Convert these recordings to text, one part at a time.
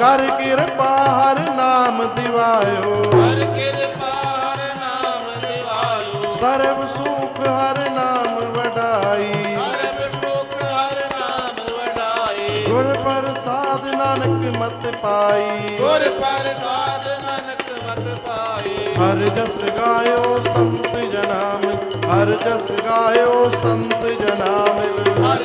ਕਰ ਕਿਰਪਾ ਹਰ ਨਾਮ ਦਿਵਾਇਓ। ਹਰ ਕਿਰਪਾ ਹਰ ਨਾਮ ਦਿਵਾਇਓ। ਸਰਬ ਸੁਖ ਹਰ ਨਾਮ ਵਡਾਈ। ਹਰ ਸੁਖ ਹਰ ਨਾਮ ਵਡਾਏ ਗੁਰ ਪ੍ਰਸਾਦ ਨਾਨਕ ਮਤ ਪਾਈ। ਗੁਰ ਪ੍ਰਸਾਦ ਨਾਨਕ ਮਤ ਪਾਏ ਹਰ ਜਸ ਗਾਇਓ ਸੰਤ ਜਨਾ ਮਿਲ ਹਰ ਜਸ ਗਾਇਓ ਸੰਤ ਜਨਾ ਮਿਲ ਹਰ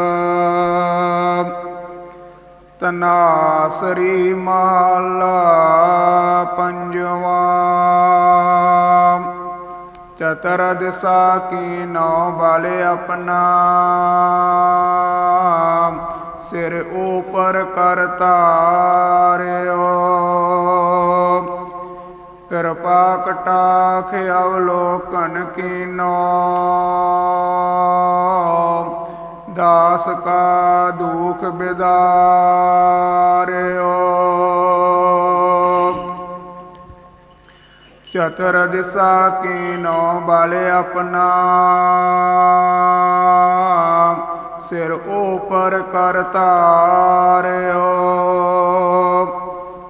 ਤਨਾਸਰੀ ਮਹਲਾ ਪੰਜਵਾ। ਚਤਰ ਦਿਸਾ ਕੀ ਨੌ ਬਾਲੇ ਆਪਣਾ। ਸਿਰ ਉਪਰ ਕਰਤਾਰਿਓ ਕਿਰਪਾ ਕਟਾਖ ਅਵਲੋਕਨ ਕੀਨੋ। ਦਾਸ ਕਾ ਦੁਖ ਬਿਦਾਰਿਓ। ਚਤਰ ਦਿਸਾ ਕੀਨੋ ਬਲ ਆਪਣਾ। ਸਿਰ ਉਪਰ ਕਰਤਾਰਿਓ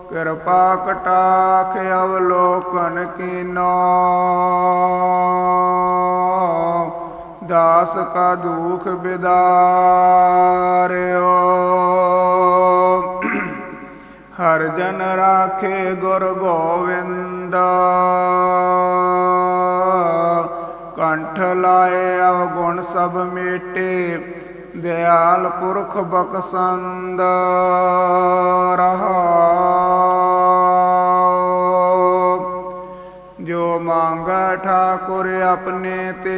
ਕਿਰਪਾ ਕਟਾਖ ਅਵਲੋਕਨ ਕੀਨੋ। ਦਾਸ ਕਾ ਦੁਖ ਬਿਦਾਰਿਓ। ਹਰ ਜਨ ਰਾਖੇ ਗੁਰ ਗੋਵਿੰਦ। ਕੰਠ ਲਾਏ ਅਵਗੁਣ ਸਭ ਮੇਟੇ, ਦਿਆਲ ਪੁਰਖ ਬਖਸੰਦ ਰਹਾਉ ਜੋ ਮੰਗਾ ਠਾਕੁਰ ਆਪਣੇ ਤੇ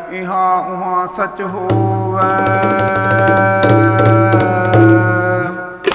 ਇਹਾਂ ਉਹਾਂ ਸਚ ਹੋਵੇ।